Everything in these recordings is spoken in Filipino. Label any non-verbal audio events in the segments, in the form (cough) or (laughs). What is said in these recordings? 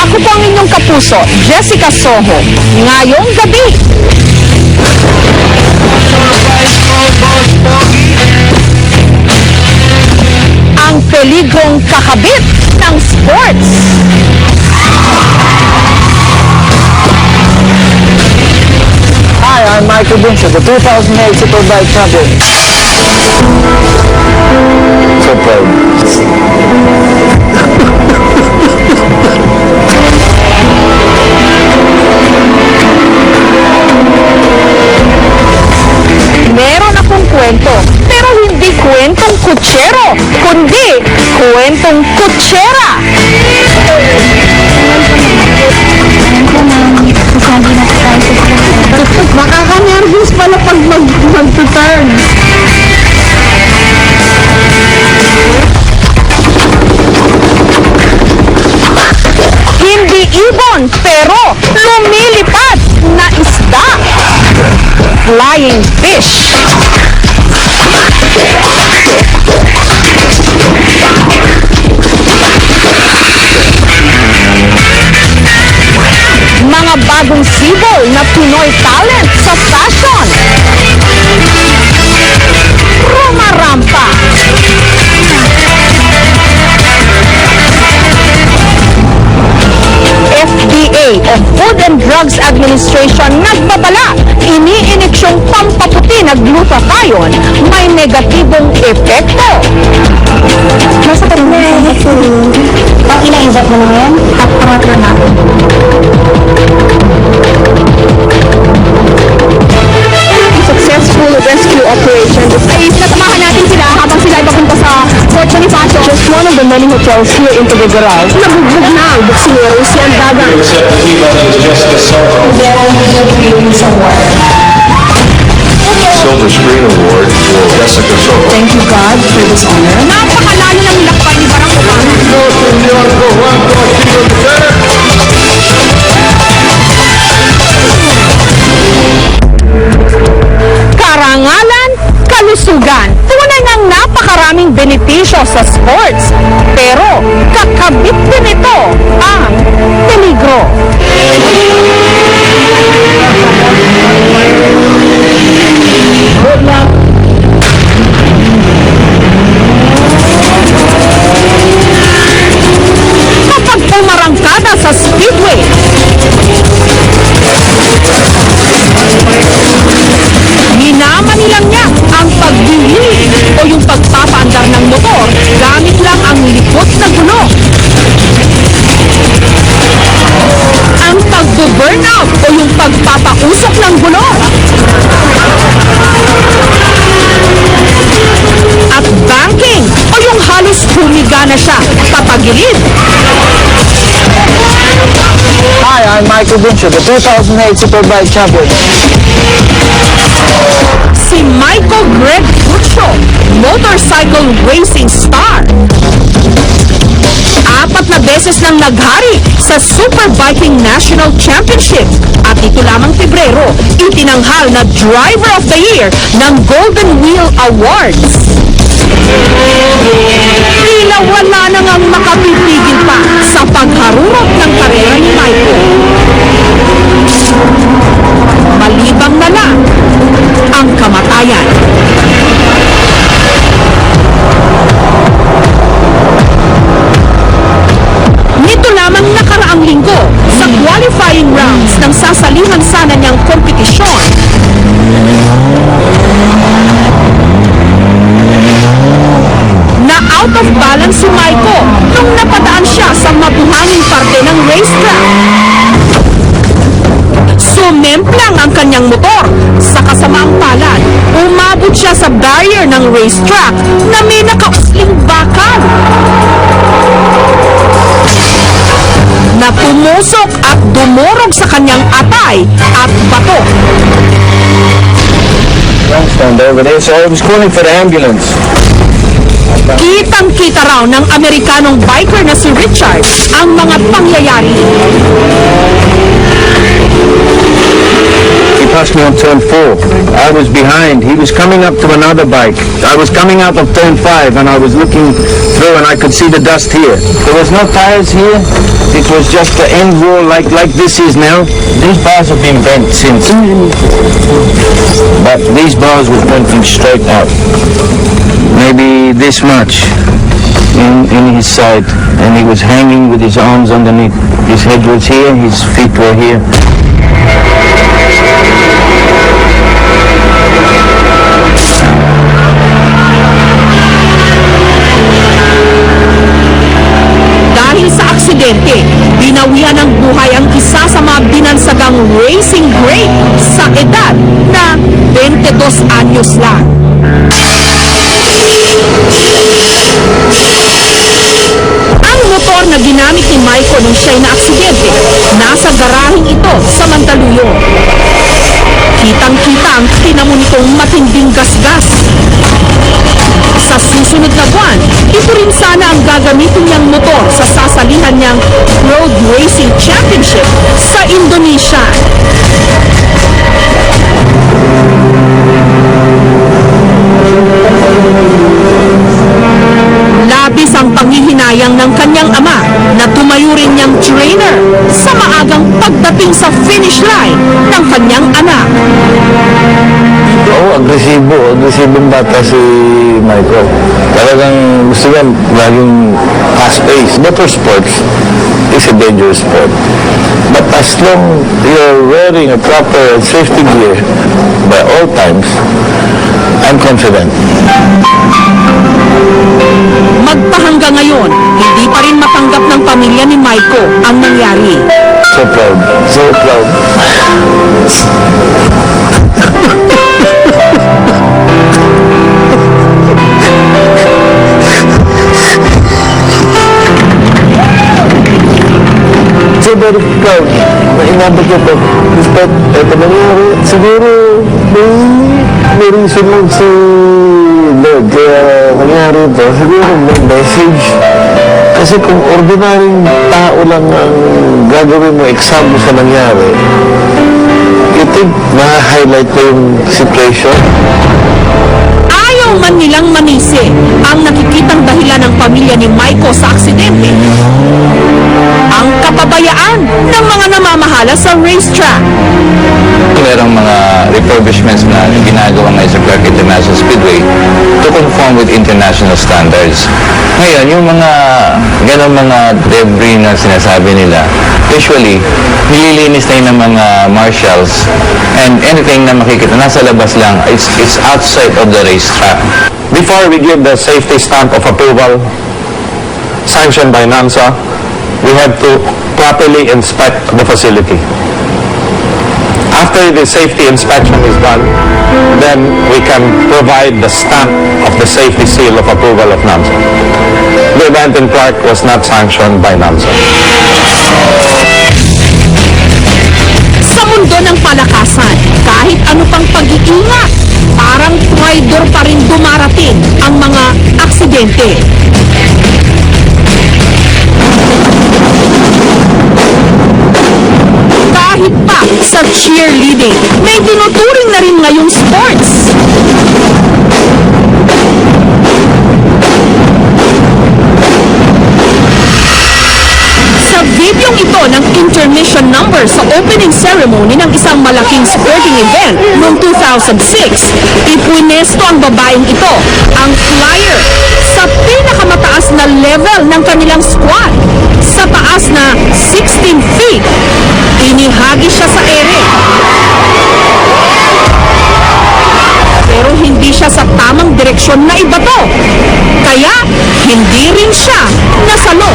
Ako po ang inyong kapuso, Jessica Soho. Ngayong gabi, ang peligrong kakabit ng sports. Hi, I'm Michael Buncher, the 2008 Superbike champion. So proud. Meron akong kwento, pero hindi kwentong kutsero, kundi kwentong kutsera. Flying fish. Mga bagong sibol na Pinoy talent sa fashion. Rumarampa. FDA o Food and Drugs Administration nagbabala iniineksyong pampaputi na glutathione may negatibong epekto. Nasa kanina Pang ilang exam mo na ngayon? Top 4 na. Successful rescue operation. Is nasamahan natin sila habang sila ay papunta sa Fort Bonifacio. Just one of the many hotels here in Tuguegarao. Nabugbog na ang buksingero si Andaga. Silver Screen Award for Jessica Soho. Thank you God for this honor. Napakalayo ng nilakpan ni Barack Obama. Karangalan, kalusugan. Tunay ngang napakaraming benepisyo sa sports. Pero Michael Buncher, the 2008 Superbike champion. si Michael Greg Pucho, motorcycle racing star. Apat na beses nang naghari sa Superbiking National Championship at ito lamang Pebrero, itinanghal na Driver of the Year ng Golden Wheel Awards. Tila wala nang ang makapipigil pa sa pagharurot ng karera ni out of balance si Maiko nung napadaan siya sa mabuhanging parte ng racetrack. Sumemplang ang kanyang motor. Sa kasamaang palad, umabot siya sa barrier ng racetrack na may nakausling bakal. Na pumusok at dumurog sa kanyang atay at bato. Youngstone over there, so I was calling for the ambulance. Kitang-kita raw ng Amerikanong biker na si Richard ang mga pangyayari. It passed me on turn four. I was behind. He was coming up to another bike. I was coming out of turn five and I was looking through and I could see the dust here. There was no tires here. It was just the end wall like, like this is now. These bars have been bent since. But these bars were pointing straight out. Maybe this much in, in his side and he was hanging with his arms underneath. His head was here, his feet were here. Dahil sa aksidente, binawian ng buhay ang isa sa mga binansagang racing great sa edad na 22 anyos lang. Ang motor na ginamit ni Maiko nung siya'y na-aksidente, nasa garaheng ito sa Mandaluyong. Kitang-kita ang tinamo nitong matinding gasgas. Sa susunod na buwan, ito rin sana ang gagamitin niyang motor sa sasalihan niyang Road Racing Championship sa Indonesia. Labis ang panghihinayang ng kanyang ama na tumayo rin niyang trainer sa maagang pagdating sa finish line ng kanyang anak. Oo, agresibo. Agresibong bata si Michael. Talagang gusto niya laging fast-paced. Motorsports is a dangerous sport. But as long you're wearing a proper safety gear by all times, I'm confident. Magpahangga ngayon, hindi pa rin matanggap ng pamilya ni Maiko ang nangyari. So proud. So proud. (laughs) So very proud na inabot ko to. Despite ito nangyari, siguro may, may reason lang si Lord kaya nangyari ito. Siguro may message. Kasi kung ordinaryong tao lang ang gagawin mo example sa nangyari, you think na-highlight mo yung situation? Ayaw man nilang manisi ang nakikitang dahilan ng pamilya ni Maiko sa aksidente. Ang kapabayaan ng mga namamahala sa racetrack. Merong mga refurbishments na ginagawa ngayon sa Clark International Speedway to conform with international standards. Ngayon, yung mga ganong mga debris na sinasabi nila, usually, nililinis na ng mga marshals and anything na makikita, nasa labas lang, it's, it's outside of the racetrack. Before we give the safety stamp of approval sanctioned by NAMSA, we have to properly inspect the facility. After the safety inspection is done, then we can provide the stamp of the safety seal of approval of NAMSA. The event in Clark was not sanctioned by NAMSA. Sa mundo ng palakasan, kahit ano pang pag-iingat, parang traitor pa rin dumarating ang mga aksidente. Sa cheerleading, may tinuturing na rin ngayong sports. Videong ito ng intermission number sa opening ceremony ng isang malaking sporting event noong 2006, ipwinesto ang babaeng ito, ang flyer, sa pinakamataas na level ng kanilang squad, sa taas na 16 feet. Inihagi siya sa ere. Pero hindi siya sa tamang direksyon na ibato. Kaya, hindi rin siya nasalo.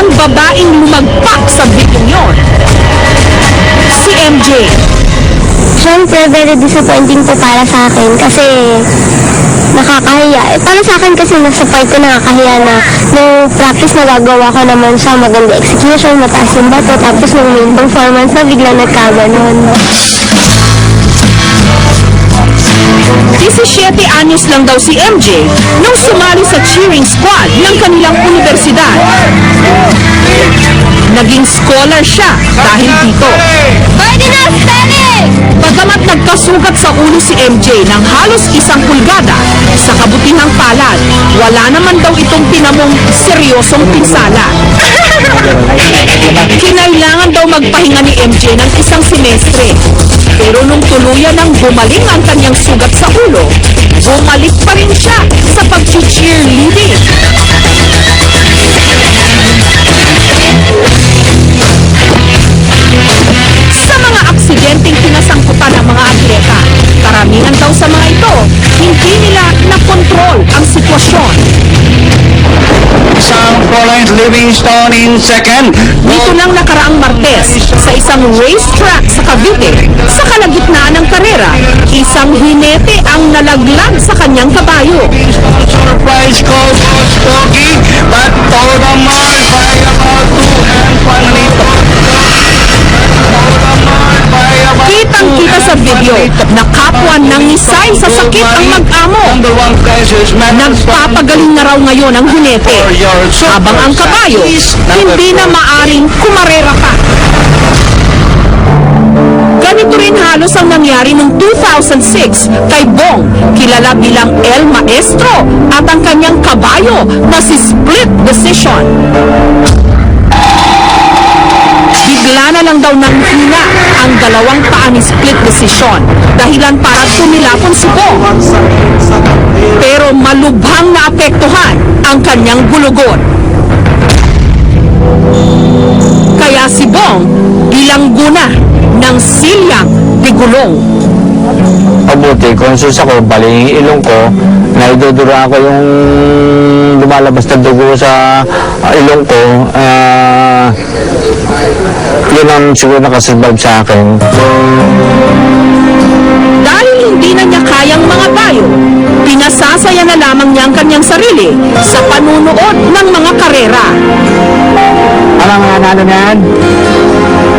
ang babaeng lumagpak sa video yon. Siyempre, very disappointing po para sa akin kasi nakakahiya. Eh, para sa akin kasi nasa part ko nakakahiya na no practice na gagawa ko naman siya, maganda execution, mataas yung bato, tapos nung main performance na biglang nagkaganon. 17 anyos lang daw si MJ nung sumali sa cheering squad ng kanilang universidad. Naging scholar siya dahil dito. Pwede na spelling! Bagamat nagkasugat sa ulo si MJ ng halos isang pulgada, sa kabutihang palad, wala naman daw itong tinamong seryosong pinsala. (laughs) Kinailangan daw magpahinga ni MJ ng isang semestre. Pero nung tuluyan ng gumaling ang kanyang sugat sa ulo, bumalik Florence Livingstone in second. Dito lang nakaraang Martes, sa isang racetrack sa Cavite, sa kalagitnaan ng karera, isang hinete ang nalaglag sa kanyang kabayo. Surprise call was but Toramar by about two and finally Kitang-kita sa video na kapwa ng nisay sa sakit ang mag-amo. Nagpapagaling na raw ngayon ang hinete. Habang ang kabayo, hindi na maaring kumarera pa. Ganito rin halos ang nangyari noong 2006 kay Bong, kilala bilang El Maestro, at ang kanyang kabayo na si Split Decision. Na lang daw nang hina ang dalawang paa ni Split Decision dahilan para tumilapon si Bong. Pero malubhang naapektuhan ang kanyang gulugon. Kaya si Bong bilanggo na ng silyang de gulong. Mabuti, conscious ako, bali ilong ko, naidudura ko yung lumalabas na dugo sa ah, ilong ko. Ah, yun ang siguro nakasurvive sa akin. Dahil hindi na niya kayang mga bayo, pinasasaya na lamang niya ang kanyang sarili sa panunood ng mga karera. Ano mga nano na yan?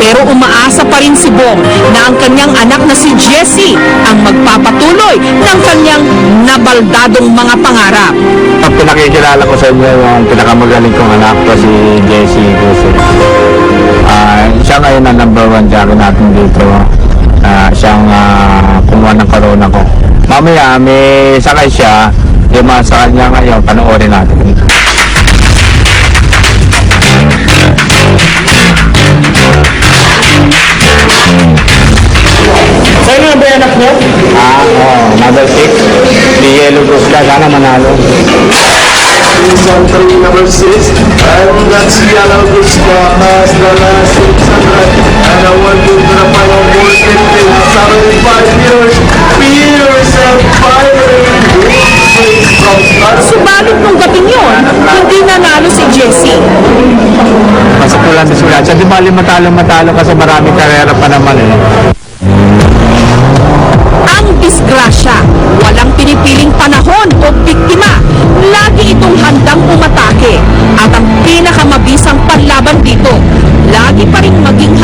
Pero umaasa pa rin si Bong na ang kanyang anak na si Jessie ang magpapatuloy ng kanyang nabaldadong mga pangarap. Ang pinakikilala ko sa inyo yung pinakamagaling kong anak ko si Jessie Guso. Ah, siya ngayon ang number one jockey natin dito. Ah, siyang ah, kumuha ng corona ko. Mamaya may sakay siya, yung mga sa kanya ngayon, panoorin natin. Sa inyo ba anak niyo? Ah, oo. number 6. Di Yellow Goose ka. Sana manalo. Country number six, and that's Yellow Gusto has the last 600, and I want you to the final 450, 75 years, firing, from Star Subalit nung gating yun, hindi nanalo si Jessie. Masatulan din sila. Sa di bali matalo-matalo kasi maraming karera pa naman eh demokrasya. Walang pinipiling panahon o biktima. Lagi itong handang umatake. At ang pinakamabisang panlaban dito, lagi pa rin maging